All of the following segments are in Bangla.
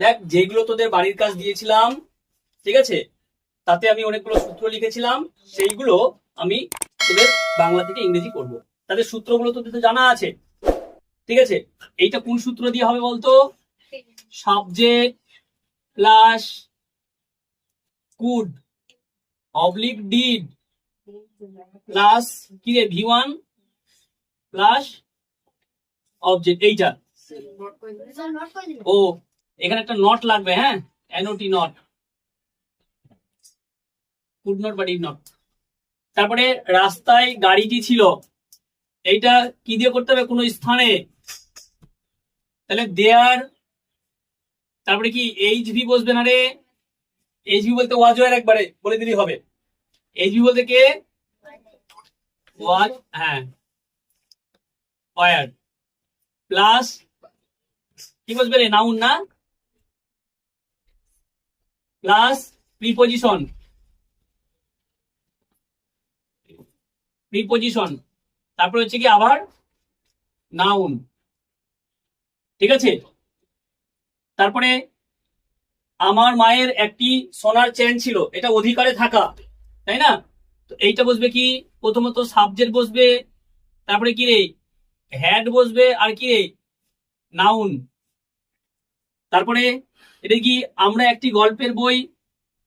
দেখ যেগুলো তোদের বাড়ির কাজ দিয়েছিলাম ঠিক আছে? তাতে আমি অনেকগুলো সূত্র লিখেছিলাম সেইগুলো আমি তোদের বাংলা থেকে ইংরেজি করব। তাদের সূত্রগুলো তোদের তো জানা আছে ঠিক আছে? এইটা কোন সূত্র দিয়ে হবে বলতো? Subject plus could oblique did plus কি রে ভি ওয়ান প্লাস অবজেক্ট এইটা। ও এখানে একটা নট লাগবে হ্যাঁ? N O T not could not বা ডিড নট তারপরে রাস্তায় গাড়িটি ছিল, এইটা কি দিয়ে করতে হবে? কোনো স্থানে। তাহলে দেয়ার তারপরে কি এইচ ভি বসবে না রে? এইচ ভি বলতে ওয়াজ ওয়ার একবারে, বলে দিলেই হবে। এইচ ভি বলতে কে? ওয়াজ হ্যাঁ। ওয়ার প্লাস কি বসবে রে? নাউন না? প্লাস প্রিপোজিশন প্রিপোজিশন তারপরে হচ্ছে কি আবার নাউন ঠিক আছে? তারপরে আমার মায়ের একটি সোনার চেন ছিল, এটা অধিকারে থাকা, তাই না? তো এইটা বসবে কি? প্রথমত সাবজেক্ট বসবে, তারপরে কি রে? হ্যাড বসবে, আর কি রে? নাউন তারপরে এটা কি আমরা একটি গল্পের বই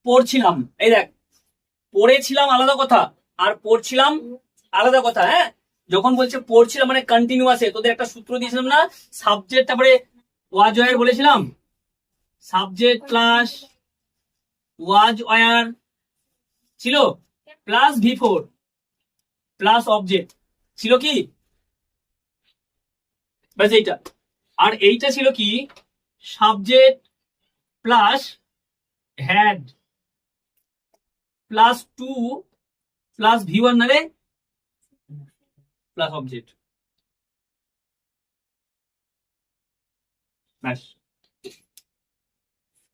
পড়ছিলাম? এই দেখ, পড়েছিলাম আলাদা কথা আর পড়ছিলাম আলাদা কথা হ্যাঁ? যখন বলছে পড়ছিলাম মানে কন্টিনিউয়াসে তোদের একটা সূত্র দিয়েছিলাম না? সাবজেক্ট তারপরে ওয়াজ ওয়ার বলেছিলাম? সাবজেক্ট প্লাস ওয়াজ ওয়ার ছিল? Plus V four plus object ছিল কি? ব্যাস এইটা। আর এইটা ছিল কি? Subject plus had plus to plus V one নারে প্লাস অবজেক্ট।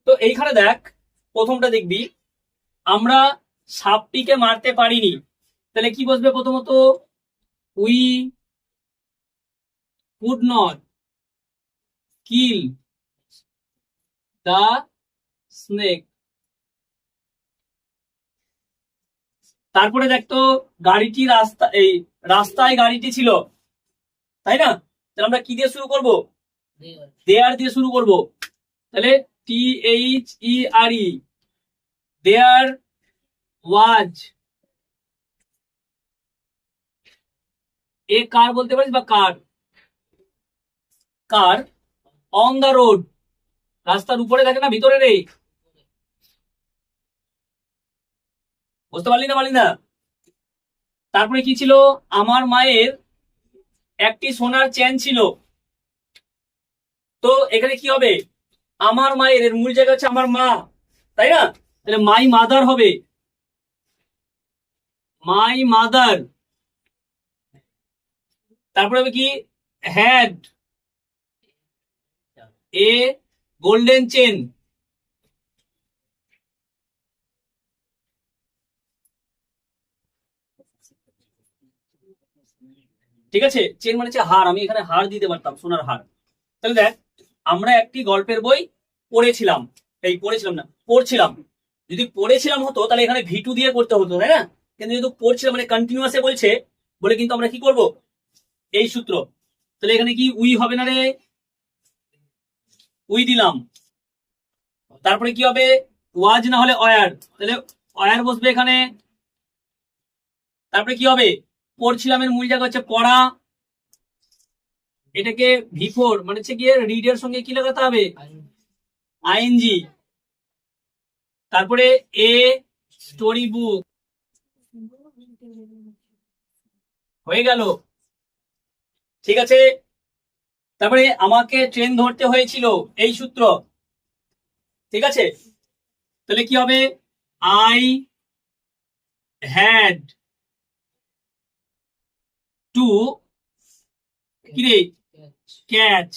তো এইখানে দেখ, প্রথমটা দেখবি, আমরা সাপটিকে মারতে পারিনি। তাহলে কি বসবে প্রথমত? We could not kill. The snake. তারপরে দেখতো গাড়িটি রাস্তা এই রাস্তায় গাড়িটি ছিল। তাই না? তাহলে আমরা কি দিয়ে শুরু করব? দেয়ার দিয়ে শুরু করব। তাহলে টি এইচ ই আর ই দেয়ার ওয়াজ এ কার বলতে পারিস বা car? Car? On the road রাস্তার উপরে থাকে না, ভিতরে রে বুঝতে পারলি না পারলি না তারপরে কি ছিল? আমার মায়ের একটি সোনার চেন ছিল। তো এখানে কি হবে? আমার মায়ের, এর মূল জায়গা হচ্ছে আমার মা, তাই না? তাহলে মাই মাদার হবে। মাই মাদার তারপরে হবে কি? হ্যাড এ গোল্ডেন চেন ঠিক আছে? চেন মানে হার। আমি এখানে হার দিতে পারতাম, সোনার হার। তাহলে দেখ, আমরা একটি গল্পের বই পড়েছিলাম। এই পড়েছিলাম না, পড়ছিলাম। যদি পড়েছিলাম হতো, তাহলে এখানে ভিটু দিয়ে করতে হতো, তাই না? কিন্তু যেহেতু পড়ছিলাম মানে কন্টিনিউয়াসে বলছে, বলে কিন্তু আমরা কি করব? এই সূত্র। তাহলে এখানে কি উই হবে না রে? উই দিলাম। তারপরে কি হবে? ওয়াজ না হলে অয়ার। তাহলে অয়ার বসবে এখানে। তারপরে কি হবে? পড়ছিলামের মূল জায়গা হচ্ছে পড়া। এটাকে ভি ফোর মানে হচ্ছে গিয়ে রিডের সঙ্গে কি লাগাতে হবে? আইএনজি। তারপরে এ স্টোরি বুক হয়ে গেল। ঠিক আছে? তারপরে আমাকে ট্রেন ধরতে হয়েছিল এই সূত্র। ঠিক আছে? তাহলে কি হবে? আই হ্যাড টু কি রে ক্যাচ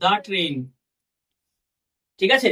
দ্য ট্রেন ঠিক আছে?